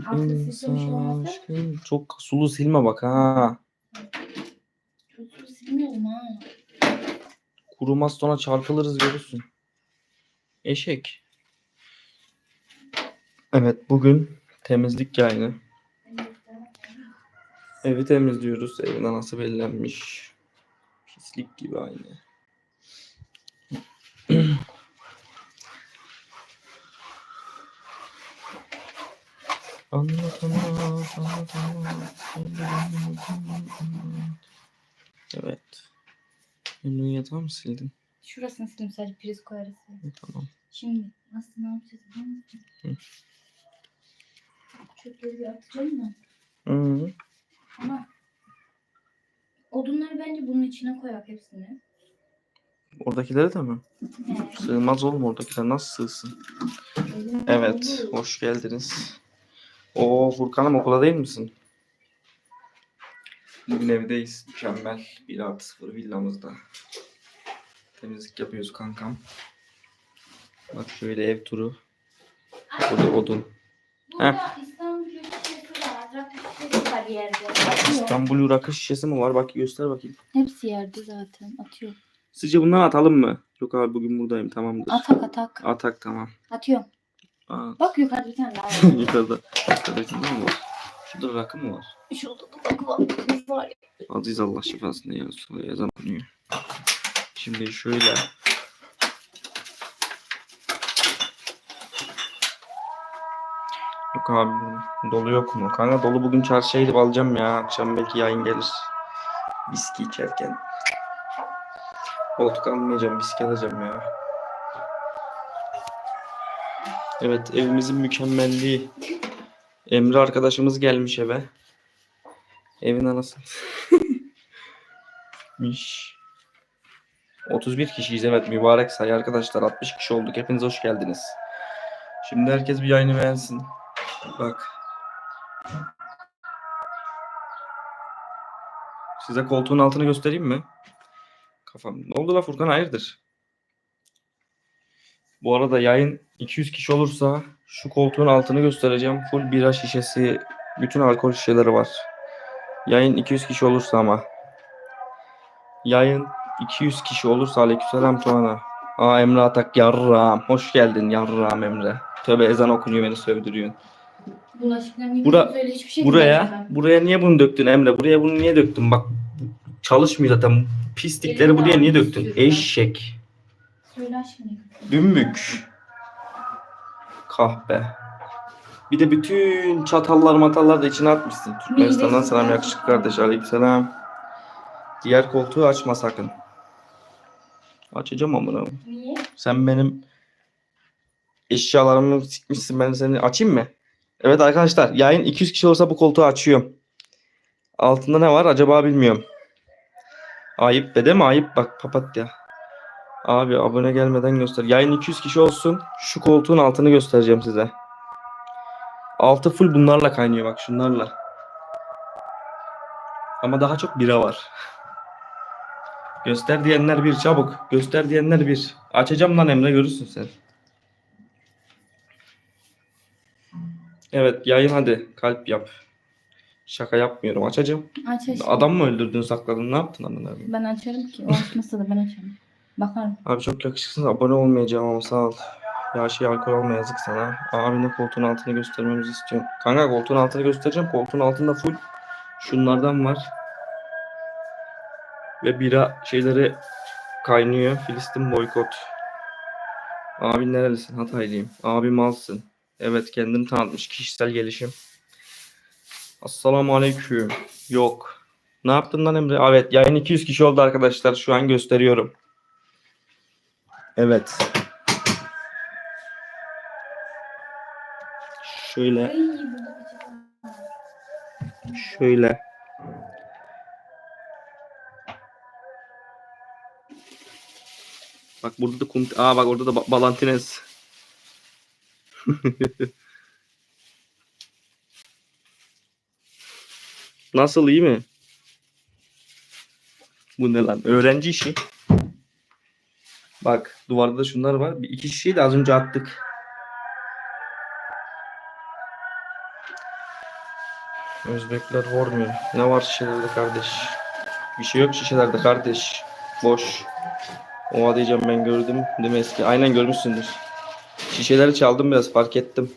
Silmiş olmasa aşkın. Çok sulu silme bak ha. çok silmiyorum ha. Kurumaz sonra çarpılırız görürsün. Eşek. Evet bugün temizlik yayını. Evi temizliyoruz. Evin anası bellenmiş. Pislik gibi aynı. Evet. Ünlü yatağı mı sildin? Şurasını sildim sadece priz koyarız. E, Tamam. Şimdi aslında ne yapacağız biliyor musun? Hı. Çöpleri bir atacağım da. Hı. Ama odunları bence bunun içine koyak hepsini. Oradakileri de mi? Evet. Sığmaz oğlum oradakiler nasıl sığsın? Evet, hoş geldiniz. Oo Furkan'ım okula değil misin? Bugün evdeyiz. Mükemmel. 1 artı 0 villamızda. Temizlik yapıyoruz kankam. Bak şöyle ev turu. Burada odun. Burada İstanbul şişesi var. Rakı şişesi var yerde. Atıyor. İstanbul rakı şişesi mi var? Bak göster bakayım. Hepsi yerde zaten. Atıyor. Sizce bundan atalım mı? Yok abi bugün buradayım tamamdır. Atak atak. Atak tamam. Atıyorum. Aa, Bak yukarıda bir tane daha var. yukarıda. Yukarıda kimde mi var? Şurada rakı mı var? Şurada da bak var. Kız var. Aziz Allah şifasını. Yazan okunuyor. Şimdi şöyle. Yok abi dolu yok mu? Kanka dolu bugün çarşıya gidip alacağım ya. Akşam belki yayın gelir. Viski içerken. Koltuk almayacağım. Viski alacağım ya. Evet evimizin mükemmelliği. Emre arkadaşımız gelmiş eve. Evin anası. Miş. 31 kişiyiz evet mübarek sayı arkadaşlar 60 kişi olduk hepiniz hoş geldiniz. Şimdi herkes bir yayını beğensin. Bak. Size koltuğun altını göstereyim mi? Kafam. Ne oldu la Furkan hayırdır? Bu arada yayın 200 kişi olursa şu koltuğun altını göstereceğim. Full bira şişesi, bütün alkol şişeleri var. Yayın 200 kişi olursa ama. Yayın 200 kişi olursa aleykümselam Tuana. Aa Emre Atak yarram. Hoş geldin yarram Emre. Tövbe ezan okunuyor beni sövdürüyorsun. Bura- şey Buraya, buraya niye bunu döktün Emre? Buraya bunu niye döktün? Bak çalışmıyor zaten. Pislikleri Elini buraya niye döktün? Eşek. Söyle. Dümbük. Kahpe. Bir de bütün çatallar matallar da içine atmışsın. Türkmenistan'dan selam yakışıklı kardeş. Aleykümselam. Diğer koltuğu açma sakın. Açacağım amına. Niye? Sen benim eşyalarımı sikmişsin. Ben seni açayım mı? Evet arkadaşlar yayın 200 kişi olursa bu koltuğu açıyorum. Altında ne var acaba bilmiyorum. Ayıp be değil mi? Ayıp bak papatya. Abi abone gelmeden göster. Yayın 200 kişi olsun. Şu koltuğun altını göstereceğim size. Altı full bunlarla kaynıyor bak şunlarla. Ama daha çok bira var. Göster diyenler bir çabuk. Göster diyenler bir. Açacağım lan Emre görürsün sen. Evet yayın hadi kalp yap. Şaka yapmıyorum açacağım. Aç aç. Adam mı öldürdün sakladın ne yaptın amına koyayım? Ben açarım ki. O açmasa da ben açarım. Bakarım. Abi çok yakışıksın abone olmayacağım ama sağ ol. Ya şey alkol alma yazık sana. Abinin koltuğun altını göstermemizi istiyorum. Kanka koltuğun altını göstereceğim. Koltuğun altında full şunlardan var. Ve bira şeyleri kaynıyor. Filistin boykot. Abin nerelisin? Hataylıyım. Abim malsın. Evet kendini tanıtmış. Kişisel gelişim. Assalamu aleyküm. Yok. Ne yaptın lan Emre? Evet yayın 200 kişi oldu arkadaşlar. Şu an gösteriyorum. Evet. Şöyle, şöyle. Bak burada da kum... Aa bak orada da ba- Balantines. Nasıl iyi mi? Bu ne lan? Öğrenci işi. Bak duvarda da şunlar var. Bir iki şişeyi de az önce attık. Özbekler vurmuyor. Ne var şişelerde kardeş? Bir şey yok şişelerde kardeş. Boş. Oha diyeceğim ben gördüm. Değil mi eski? Aynen görmüşsündür. Şişeleri çaldım biraz fark ettim.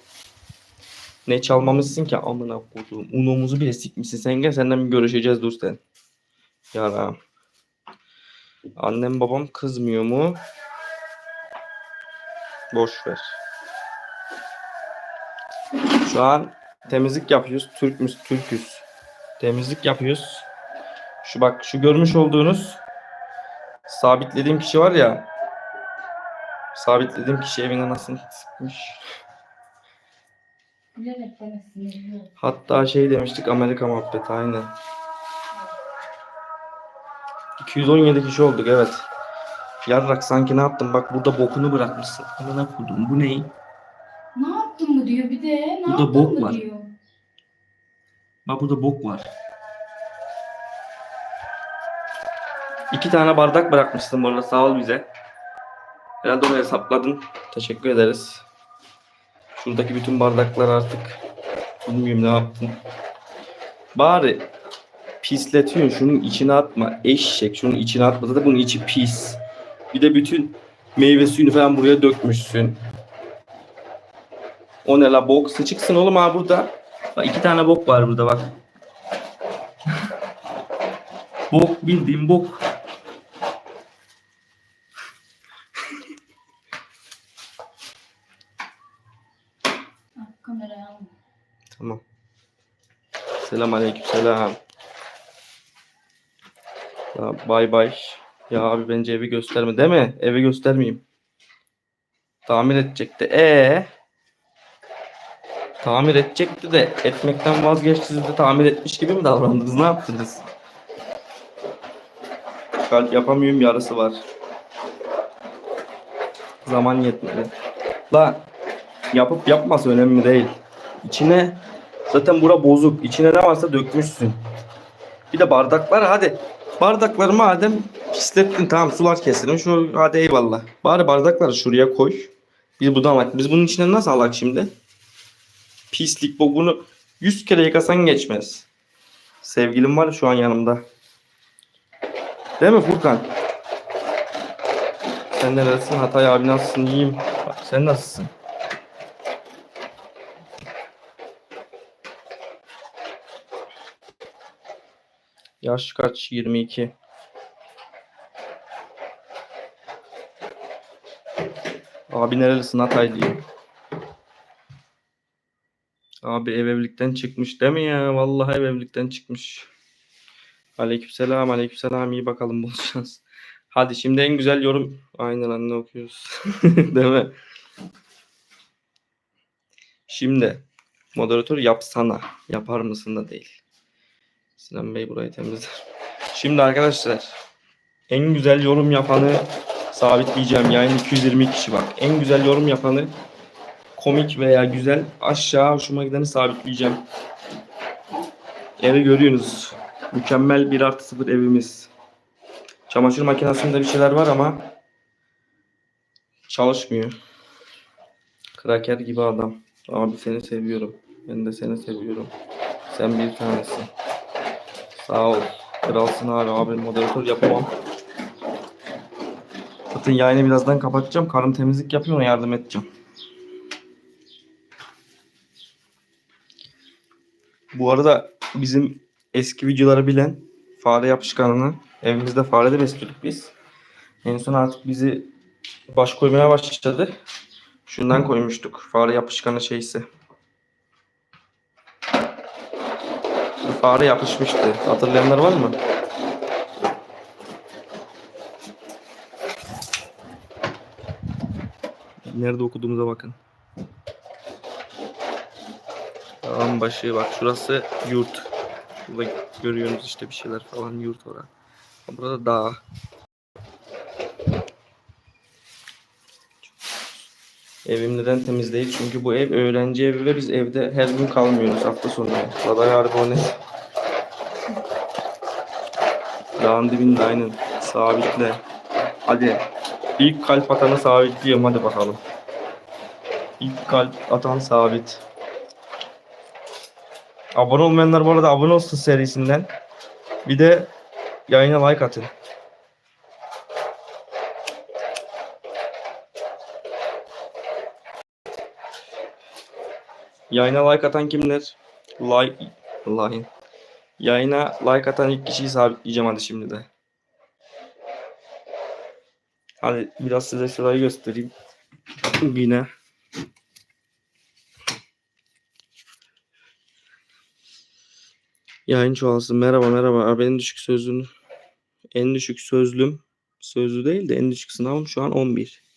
Ne çalmamışsın ki amına koduğum. Unomuzu bile sikmişsin. Sen gel senden bir görüşeceğiz dur sen. Yaram. Annem babam kızmıyor mu? Boş ver. Şu an temizlik yapıyoruz. Türk müz, Türküz. Temizlik yapıyoruz. Şu bak şu görmüş olduğunuz sabitlediğim kişi var ya. Sabitlediğim kişi evin anasını sıkmış. Hatta şey demiştik Amerika muhabbeti aynen. 217 kişi olduk evet. Yarrak sanki ne yaptın bak burada bokunu bırakmışsın. Amına koydum bu ne? Ne yaptın mı diyor bir de. Ne Burada yaptın bok mı var. diyor. Bak burada bok var. İki tane bardak bırakmışsın bu arada sağ ol bize. Herhalde onu hesapladın. Teşekkür ederiz. Şuradaki bütün bardaklar artık bilmiyorum ne yaptın. Bari pisletiyorsun şunun içine atma. Eşek şunun içine atma. Zaten bunun içi pis. Bir de bütün meyve suyunu falan buraya dökmüşsün. O ne la bok sıçıksın oğlum ha burada. Bak iki tane bok var burada bak. bok bildiğim bok. Ah. Tamam. Selam aleyküm selam. Ya bay bay. Ya abi bence evi gösterme değil mi? Evi göstermeyeyim. Tamir edecekti. E Tamir edecekti de etmekten vazgeçtiniz de tamir etmiş gibi mi davrandınız? Ne yaptınız? Kalp yapamıyorum yarısı var. Zaman yetmedi. La yapıp yapması önemli değil. İçine zaten bura bozuk. İçine ne varsa dökmüşsün. Bir de bardaklar hadi. Bardakları madem pislettin tamam sular kesilmiş. Şu hadi eyvallah. Bari bardakları şuraya koy. Biz budamak. Biz bunun içine nasıl alak şimdi? Pislik bu bunu 100 kere yıkasan geçmez. Sevgilim var şu an yanımda. Değil mi Furkan? Sen neredesin? Hatay abi nasılsın? İyiyim. Sen nasılsın? Yaş kaç? 22. Abi nerelisin Hataylıyım. Abi ev evlilikten çıkmış değil mi ya? Vallahi ev evlilikten çıkmış. Aleykümselam, aleykümselam. İyi bakalım bulacağız. Hadi şimdi en güzel yorum. Aynen anne okuyoruz. değil mi? Şimdi moderatör yapsana. Yapar mısın da değil. Sinan Bey burayı temizler. Şimdi arkadaşlar en güzel yorum yapanı sabitleyeceğim. Yani 220 kişi bak. En güzel yorum yapanı komik veya güzel aşağı hoşuma gideni sabitleyeceğim. Evi görüyorsunuz. Mükemmel bir artı sıfır evimiz. Çamaşır makinesinde bir şeyler var ama çalışmıyor. Kraker gibi adam. Abi seni seviyorum. Ben de seni seviyorum. Sen bir tanesin. Sağ ol. Kralsın abi. Abi moderatör yapamam. Zaten yayını birazdan kapatacağım. Karım temizlik yapıyor yardım edeceğim. Bu arada bizim eski videoları bilen fare yapışkanını evimizde fare de besliyorduk biz. En son artık bizi baş koymaya başladı. Şundan koymuştuk. Fare yapışkanı şeysi. Fare yapışmıştı. Hatırlayanlar var mı? Nerede okuduğumuza bakın. Dağın başı bak şurası yurt. Burada görüyorsunuz işte bir şeyler falan yurt orası. Burada dağ. Evim neden temiz değil? Çünkü bu ev öğrenci evi ve biz evde her gün kalmıyoruz hafta sonu. Vallahi harbi o ne? Dağın dibinde aynen. Sabitle. Hadi. İlk kalp atanı sabitliyorum hadi bakalım. İlk kalp atan sabit. Abone olmayanlar bu arada abone olsun serisinden. Bir de yayına like atın. Yayına like atan kimler? Like, like. Yayına like atan ilk kişiyi sabitleyeceğim hadi şimdi de. Hadi biraz size şurayı göstereyim. Yine. Yayın çoğalsın. Merhaba merhaba. Abi en düşük sözlüğün en düşük sözlüm sözlü değil de en düşük sınavım şu an 11.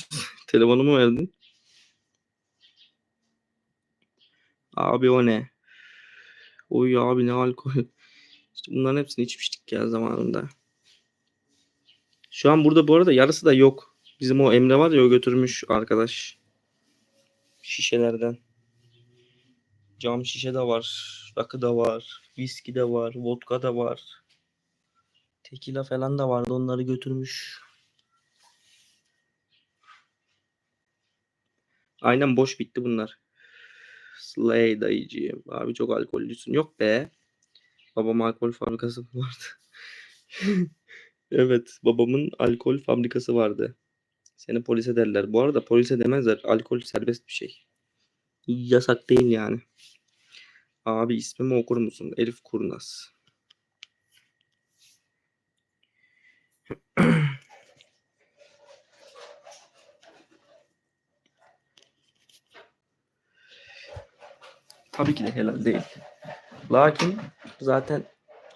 Telefonumu verdin. Abi o ne? Oy abi ne alkol. İşte bunların hepsini içmiştik ya zamanında. Şu an burada bu arada yarısı da yok. Bizim o Emre var ya o götürmüş arkadaş. Şişelerden. Cam şişe de var. Rakı da var. Viski de var. Vodka da var. Tekila falan da vardı. Onları götürmüş. Aynen boş bitti bunlar. Slay dayıcığım. Abi çok alkollüsün. Yok be. Babam alkol fabrikası vardı. evet. Babamın alkol fabrikası vardı. Seni polise derler. Bu arada polise demezler. Alkol serbest bir şey. Yasak değil yani. Abi ismimi okur musun? Elif Kurnaz. Tabii ki de helal değil. Lakin zaten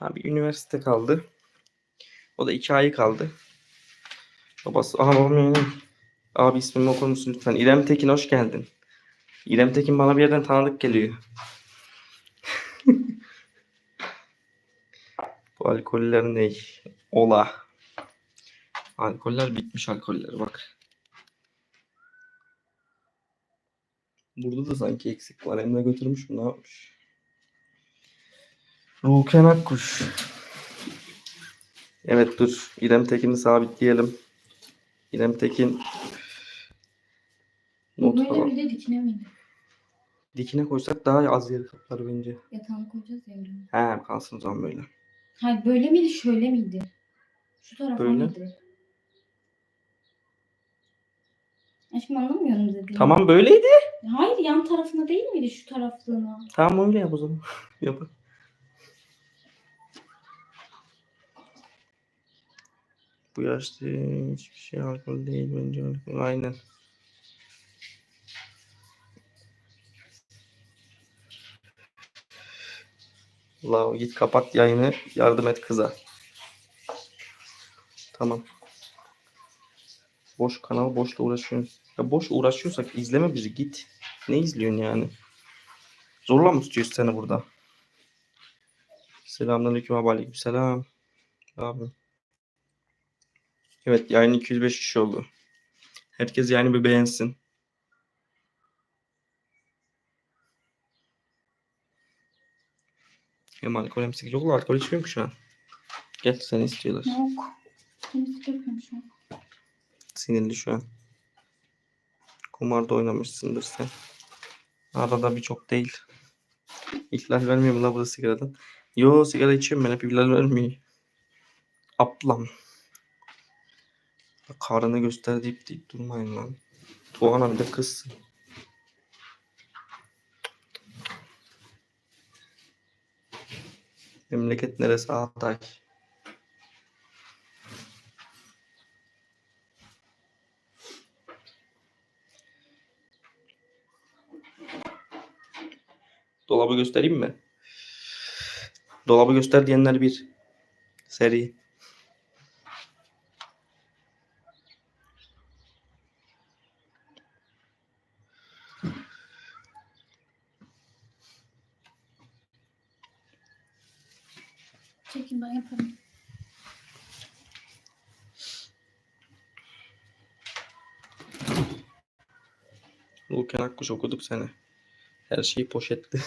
abi üniversite kaldı. O da iki ayı kaldı. Babası, aha babam yayını- Abi ismimi okur musun lütfen? İrem Tekin hoş geldin. İrem Tekin bana bir yerden tanıdık geliyor. Bu alkoller ne? Ola. Alkoller bitmiş alkoller bak. Burada da sanki eksik var. Emre götürmüş mü? Ne yapmış? Ruken Akkuş. Evet dur. İrem Tekin'i sabitleyelim. İrem Tekin not Böyle falan. bir de dikine miydi? Dikine koysak daha az yer kaplar bence. Yatağını koyacağız ya öyle. He kalsın o zaman böyle. Hayır böyle miydi şöyle miydi? Şu tarafa Böyle. mıydı? Aşkım anlamıyorum dediğini. Tamam böyleydi. Hayır yan tarafına değil miydi şu taraflığına? Tamam öyle yap o zaman. yap. Bu yaşta hiçbir şey alkol değil bence alkol. Aynen. La git kapat yayını yardım et kıza. Tamam. Boş kanal boşla uğraşıyorsun. Ya boş uğraşıyorsak izleme bizi git. Ne izliyorsun yani? Zorla mı tutuyoruz seni burada? Selamünaleyküm abi aleykümselam. Abi. Evet yayın 205 kişi oldu. Herkes yani bir beğensin. Hem alkol hem sigara. Yok alkol içmiyorum ki şu an. Gel seni istiyorlar. Yok. Kimse dökmüyor şu an. Sinirli şu an. Kumarda oynamışsındır sen. Arada birçok değil. İhlal vermiyor mu la bu da sigaradan? Yo sigara içiyorum ben hep ihlal vermiyor. Ablam. Karını göster deyip deyip durmayın lan. Tuğana bir de kızsın. Memleket neresi Hatay? Dolabı göstereyim mi? Dolabı göster diyenler bir. Seri. Çekin ben yaparım. Volkan Akkuş okuduk seni. Her şeyi poşetli.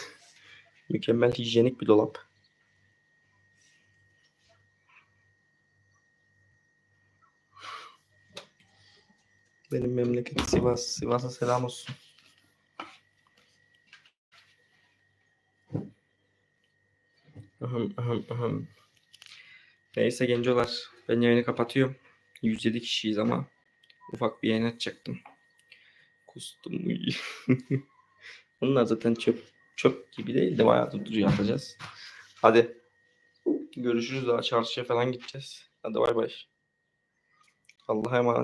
Mükemmel hijyenik bir dolap. Benim memleket Sivas. Sivas'a selam olsun. Ahım, ahım, ahım. Neyse gencolar. Ben yayını kapatıyorum. 107 kişiyiz ama ufak bir yayın açacaktım. Kustum. Onlar zaten çöp çöp gibi değil de bayağı duruyor atacağız. Hadi. Görüşürüz daha çarşıya falan gideceğiz. Hadi bay bay. Allah'a emanet.